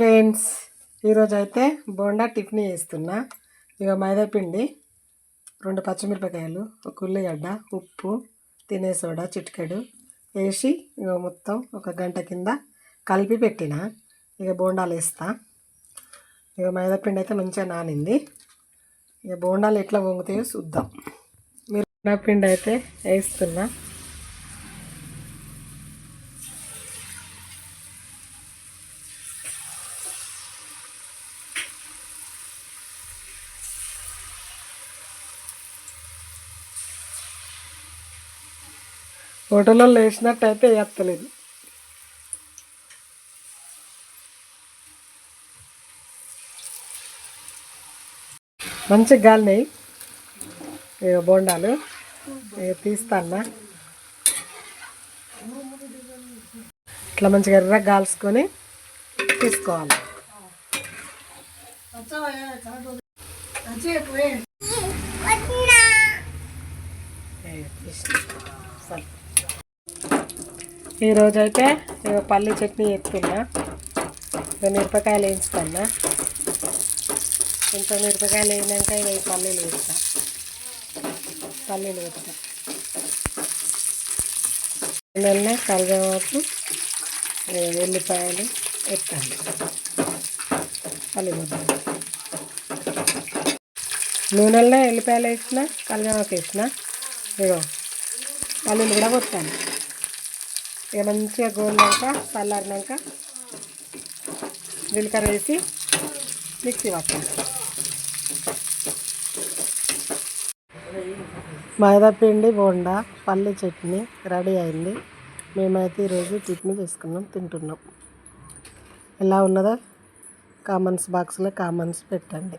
Friends ఈరోజు అయితే bonda tiffin చేస్తున్నా. ఇక మైదాపిండి రెండు పచ్చిమిరపకాయలు ఒక ఉల్లిగడ్డ ఉప్పు తినే సోడా చిటికెడు వేసి ఇక మొత్తం ఒక గంట కింద కలిపి పెట్టిన. ఇక బోండాలు వేస్తా. ఇక మైదాపిండి అయితే మంచిగా నానింది. ఇక బోండాలు ఎట్లా వంగుతాయో చూద్దాం. మీరు పిండి అయితే వేస్తున్నా. హోటల్లో వేసినట్టయితే వేస్తలేదు మంచి గాలినాయి బోండాలు. తీస్తానా ఇట్లా మంచిగా ఎర్ర గాల్చుకొని తీసుకోవాలి. ఈరోజు అయితే నేను పల్లి చట్నీ ఎత్తున్నా మిరపకాయలు వేయించుకున్నా ఇంత మిరపకాయలు వేయినాక ఇవి పల్లీలు వేస్తా. పల్లీలు వేస్తా. నూనె కరివేపాకు వెల్లిపాయలు ఎత్తాను పల్లి ముద్ద నూనెల్లో ఎల్లిపాయలు వేసిన కరివేపాకు వేసిన ఇగో పల్లీలు కూడా కొట్టాను ఇక మంచిగా గోలినాక చల్లారినాక జీలకర్ర వేసి మిక్సీ పట్టాలి మైదాపిండి బోండా పల్లి చట్నీ రెడీ అయింది. మేమైతే ఈరోజు టిఫిన్ చేసుకున్నాం తింటున్నాం. ఎలా ఉన్నదో కామెంట్స్ బాక్స్లో కామెంట్స్ పెట్టండి.